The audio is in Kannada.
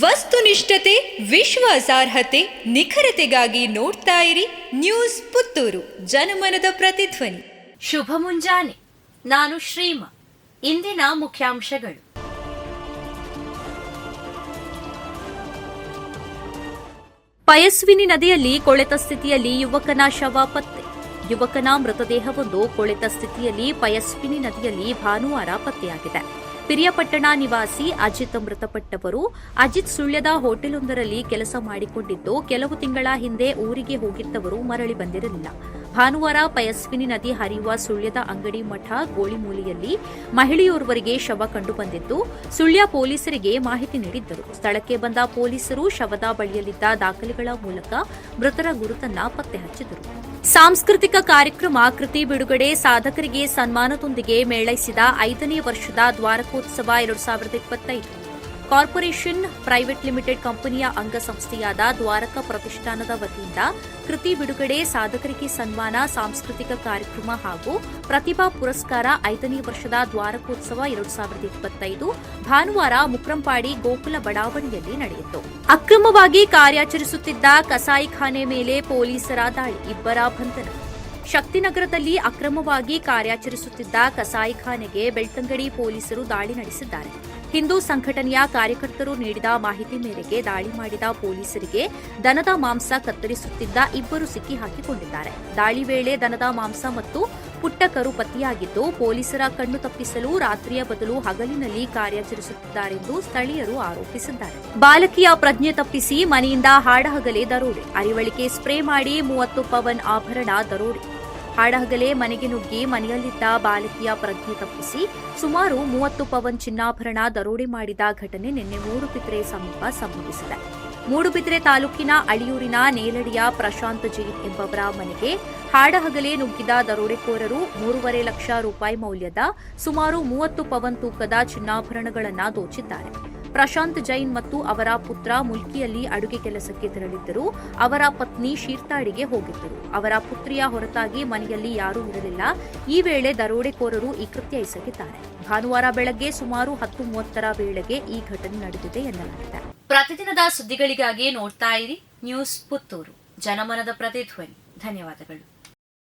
ವಸ್ತುನಿಷ್ಠತೆ, ವಿಶ್ವಾಸಾರ್ಹತೆ, ನಿಖರತೆಗಾಗಿ ನೋಡ್ತಾ ಇರಿ ನ್ಯೂಸ್ ಪುತ್ತೂರು, ಜನಮನದ ಪ್ರತಿಧ್ವನಿ. ಶುಭ ಮುಂಜಾನೆ. ನಾನು ಶ್ರೀಮ. ಇಂದಿನ ಮುಖ್ಯಾಂಶಗಳು. ಪಯಸ್ವಿನಿ ನದಿಯಲ್ಲಿ ಕೊಳೆತ ಸ್ಥಿತಿಯಲ್ಲಿ ಯುವಕನ ಶವ ಪತ್ತೆ. ಯುವಕನ ಮೃತದೇಹವೊಂದು ಕೊಳೆತ ಸ್ಥಿತಿಯಲ್ಲಿ ಪಯಸ್ವಿನಿ ನದಿಯಲ್ಲಿ ಭಾನುವಾರ ಪತ್ತೆಯಾಗಿದೆ. ಪಿರಿಯಪಟ್ಟಣ ನಿವಾಸಿ ಅಜಿತ್ ಮೃತಪಟ್ಟವರು. ಅಜಿತ್ ಸುಳ್ಯದ ಹೋಟೆಲೊಂದರಲ್ಲಿ ಕೆಲಸ ಮಾಡಿಕೊಂಡಿದ್ದು, ಕೆಲವು ತಿಂಗಳ ಹಿಂದೆ ಊರಿಗೆ ಹೋಗಿದ್ದವರು, ಮರಳಿ ಬಂದಿರಲಿಲ್ಲ. ಭಾನುವಾರ ಪಯಸ್ವಿನಿ ನದಿ ಹರಿಯುವ ಸುಳ್ಯದ ಅಂಗಡಿ ಮಠ ಗೋಳಿಮೂಲಿಯಲ್ಲಿ ಮಹಿಳೆಯೋರ್ವರಿಗೆ ಶವ ಕಂಡುಬಂದಿದ್ದು ಸುಳ್ಯ ಪೊಲೀಸರಿಗೆ ಮಾಹಿತಿ ನೀಡಿದ್ದರು. ಸ್ಥಳಕ್ಕೆ ಬಂದ ಪೊಲೀಸರು ಶವದ ಬಳಿಯಲ್ಲಿದ್ದ ದಾಖಲೆಗಳ ಮೂಲಕ ಮೃತರ ಗುರುತನ್ನ ಪತ್ತೆ ಹಚ್ಚಿದರು. ಸಾಂಸ್ಕೃತಿಕ ಕಾರ್ಯಕ್ರಮ ಕೃತಿ ಬಿಡುಗಡೆ ಸಾಧಕರಿಗೆ ಸನ್ಮಾನದೊಂದಿಗೆ ಮೇಳೈಸಿದ ಐದನೇ ವರ್ಷದ ದ್ವಾರಕೋತ್ಸವ ಎರಡು ಸಾವಿರದ ಇಪ್ಪತ್ತೈದು. ಕಾರ್ಪೊರೇಷನ್ ಪ್ರೈವೇಟ್ ಲಿಮಿಟೆಡ್ ಕಂಪನಿಯ ಅಂಗಸಂಸ್ಥೆಯಾದ ದ್ವಾರಕ ಪ್ರತಿಷ್ಠಾನದ ವತಿಯಿಂದ ಕೃತಿ ಬಿಡುಗಡೆ, ಸಾಧಕರಿಗೆ ಸನ್ಮಾನ, ಸಾಂಸ್ಕೃತಿಕ ಕಾರ್ಯಕ್ರಮ ಹಾಗೂ ಪ್ರತಿಭಾ ಪುರಸ್ಕಾರ ಐದನೇ ವರ್ಷದ ದ್ವಾರಕೋತ್ಸವ ಎರಡು ಸಾವಿರದ ಇಪ್ಪತ್ತೈದು ಭಾನುವಾರ ಮುಕ್ರಂಪಾಡಿ ಗೋಕುಲ ಬಡಾವಣೆಯಲ್ಲಿ ನಡೆಯಿತು. ಅಕ್ರಮವಾಗಿ ಕಾರ್ಯಾಚರಿಸುತ್ತಿದ್ದ ಕಸಾಯಿಖಾನೆ ಮೇಲೆ ಪೊಲೀಸರ ದಾಳಿ, ಇಬ್ಬರ ಬಂಧನ. ಶಕ್ತಿನಗರದಲ್ಲಿ ಅಕ್ರಮವಾಗಿ ಕಾರ್ಯಾಚರಿಸುತ್ತಿದ್ದ ಕಸಾಯಿಖಾನೆಗೆ ಬೆಳ್ತಂಗಡಿ ಪೊಲೀಸರು ದಾಳಿ ನಡೆಸಿದ್ದಾರೆ. ಹಿಂದೂ ಸಂಘಟನೆಯ ಕಾರ್ಯಕರ್ತರು ನೀಡಿದ ಮಾಹಿತಿ ಮೇರೆಗೆ ದಾಳಿ ಮಾಡಿದ ಪೊಲೀಸರಿಗೆ ದನದ ಮಾಂಸ ಕತ್ತರಿಸುತ್ತಿದ್ದ ಇಬ್ಬರು ಸಿಕ್ಕಿ ಹಾಕಿಕೊಂಡಿದ್ದಾರೆ ದಾಳಿ ವೇಳೆ ದನದ ಮಾಂಸ ಮತ್ತು ಪುಟ್ಟ ಕರು ಪತ್ತೆಯಾಗಿದ್ದು, ಪೊಲೀಸರ ಕಣ್ಣು ತಪ್ಪಿಸಲು ರಾತ್ರಿಯ ಬದಲು ಹಗಲಿನಲ್ಲಿ ಕಾರ್ಯಾಚರಿಸುತ್ತಿದ್ದಾರೆಂದು ಸ್ಥಳೀಯರು ಆರೋಪಿಸಿದ್ದಾರೆ. ಬಾಲಕಿಯ ಪ್ರಜ್ಞೆ ತಪ್ಪಿಸಿ ಮನೆಯಿಂದ ಹಾಡಹಗಲೇ ದರೋಡೆ. ಅರಿವಳಿಕೆ ಸ್ಪ್ರೇ ಮಾಡಿ ಮೂವತ್ತು ಪವನ್ ಆಭರಣ ದರೋಡೆ. ಹಾಡಹಗಲೇ ಮನೆಗೆ ನುಗ್ಗಿ ಮನೆಯಲ್ಲಿದ್ದ ಬಾಲಕಿಯ ಪ್ರಜ್ಞೆ ತಪ್ಪಿಸಿ ಸುಮಾರು ಮೂವತ್ತು ಪವನ್ ಚಿನ್ನಾಭರಣ ದರೋಡೆ ಮಾಡಿದ ಘಟನೆ ನಿನ್ನೆ ಮೂಡುಬಿದ್ರೆ ಸಮೀಪ ಸಂಭವಿಸಿದೆ. ಮೂಡುಬಿದ್ರೆ ತಾಲೂಕಿನ ಅಳಿಯೂರಿನ ನೇಲಡಿಯ ಪ್ರಶಾಂತ್ ಜೈನ್ ಎಂಬವರ ಮನೆಗೆ ಹಾಡಹಗಲೇ ನುಗ್ಗಿದ ದರೋಡೆಕೋರರು ಮೂರುವರೆ ಲಕ್ಷ ರೂಪಾಯಿ ಮೌಲ್ಯದ ಸುಮಾರು ಮೂವತ್ತು ಪವನ್ ತೂಕದ ಚಿನ್ನಾಭರಣಗಳನ್ನು ದೋಚಿದ್ದಾರೆ. ಪ್ರಶಾಂತ್ ಜೈನ್ ಮತ್ತು ಅವರ ಪುತ್ರ ಮುಲ್ಕಿಯಲ್ಲಿ ಅಡುಗೆ ಕೆಲಸಕ್ಕೆ ತೆರಳಿದ್ದರು. ಅವರ ಪತ್ನಿ ಶೀರ್ತಾಡಿಗೆ ಹೋಗಿದ್ದರು. ಅವರ ಪುತ್ರಿಯ ಹೊರತಾಗಿ ಮನೆಯಲ್ಲಿ ಯಾರೂ ಇರಲಿಲ್ಲ. ಈ ವೇಳೆ ದರೋಡೆಕೋರರು ಈ ಕೃತ್ಯ ಎಸಗಿದ್ದಾರೆ. ಭಾನುವಾರ ಬೆಳಗ್ಗೆ ಸುಮಾರು ಹತ್ತು ಮೂವತ್ತರ ವೇಳೆಗೆ ಈ ಘಟನೆ ನಡೆದಿದೆ ಎನ್ನಲಾಗಿದೆ. ಪ್ರತಿದಿನದ ಸುದ್ದಿಗಳಿಗಾಗಿ ನೋಡ್ತಾ ಇರಿ. ನ್ಯೂಸ್ ಪುತ್ತೂರು. ಜನಮನದ ಪ್ರತಿಧ್ವನಿ. ಧನ್ಯವಾದಗಳು.